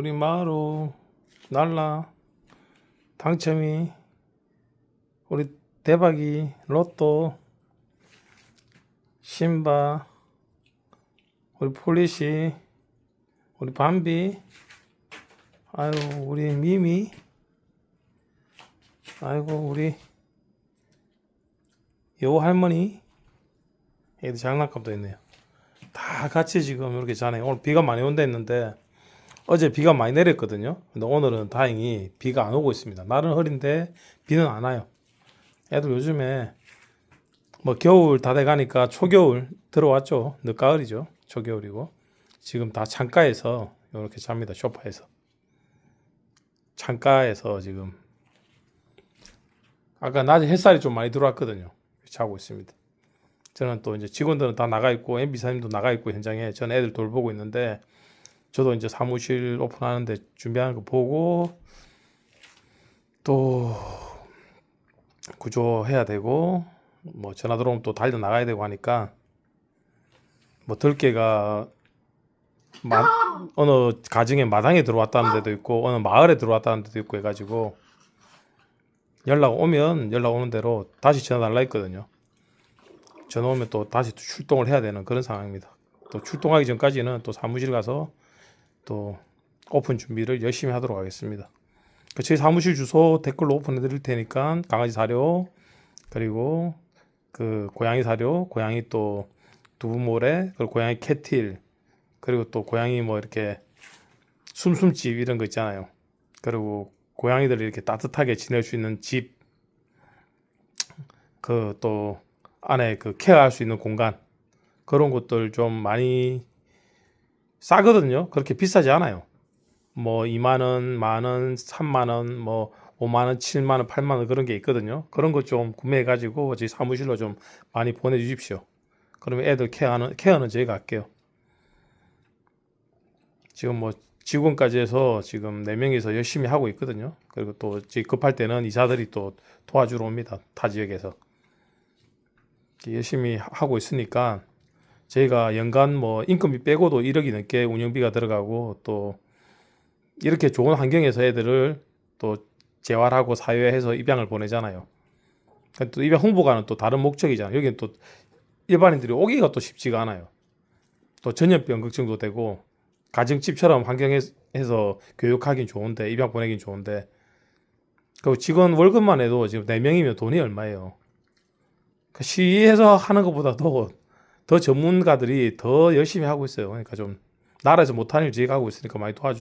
우리 마루 날라 당첨이 우리 대박이 로또 신바 우리 폴리시 우리 밤비 아유 우리 미미 아이고 우리 여우 할머니 얘도 장난감도 있네요. 다 같이 지금 이렇게 자네. 오늘 비가 많이 온다 했는데 어제 비가 많이 내렸거든요. 근데 오늘은 다행히 비가 안 오고 있습니다. 날은 흐린데 비는 안 와요. 애들 요즘에 뭐 겨울 다 돼가니까 초겨울 들어왔죠. 늦가을이죠. 초겨울이고. 지금 다 창가에서 이렇게 잡니다. 소파에서. 창가에서 지금. 아까 낮에 햇살이 좀 많이 들어왔거든요. 자고 있습니다. 저는 또 이제 직원들은 다 나가 있고 MB사님도 나가 있고 현장에. 저는 애들 돌보고 있는데 저도 이제 사무실 오픈하는데 준비하는 거 보고 또 구조해야 되고 뭐 전화 들어오면 또 달려 나가야 되고 하니까 뭐 들깨가 마, 어느 가정에 마당에 들어왔다는 데도 있고 어느 마을에 들어왔다는 데도 있고 해가지고 연락 오면 연락 오는 대로 다시 전화 달라 했거든요. 전화 오면 또 다시 또 출동을 해야 되는 그런 상황입니다. 또 출동하기 전까지는 또 사무실 가서 또 오픈 준비를 열심히 하도록 하겠습니다. 그 저희 사무실 주소 댓글로 오픈해 드릴 테니까 강아지 사료 그리고 그 고양이 사료, 고양이 또 두부모래, 그리고 고양이 캐틸 그리고 또 고양이 뭐 이렇게 숨숨집 이런 거 있잖아요. 그리고 고양이들이 이렇게 따뜻하게 지낼 수 있는 집, 그 또 안에 그 케어할 수 있는 공간 그런 것들 좀 많이 싸거든요. 그렇게 비싸지 않아요. 뭐 2만 원, 만 원, 3만 원, 뭐 5만 원, 7만 원, 8만 원 그런 게 있거든요. 그런 것좀 구매해 가지고 저희 사무실로 좀 많이 보내 주십시오. 그러면 애들 케어하는 케어는 저희가 할게요. 지금 뭐 직원까지 해서 지금 네 명이서 열심히 하고 있거든요. 그리고 또 급할 때는 이사들이 또 도와주러 옵니다. 타 지역에서 열심히 하고 있으니까 저희가 연간 뭐 인건비 빼고도 1억이 넘게 운영비가 들어가고 또 이렇게 좋은 환경에서 애들을 또 재활하고 사회해서 입양을 보내잖아요. 근데 또 입양 홍보가는 또 다른 목적이잖아요. 여기는 또 일반인들이 오기가 또 쉽지가 않아요. 또 전염병 걱정도 되고 가정집처럼 환경에서 교육하긴 좋은데 입양 보내긴 좋은데 그 직원 월급만 해도 지금 4명이면 돈이 얼마예요? 그 시에서 하는 것보다도 더 전문가들이 더 열심히 하고 있어요. 그러니까 좀 나라에서 못하는 일 저희가 하고 있으니까 많이 도와주.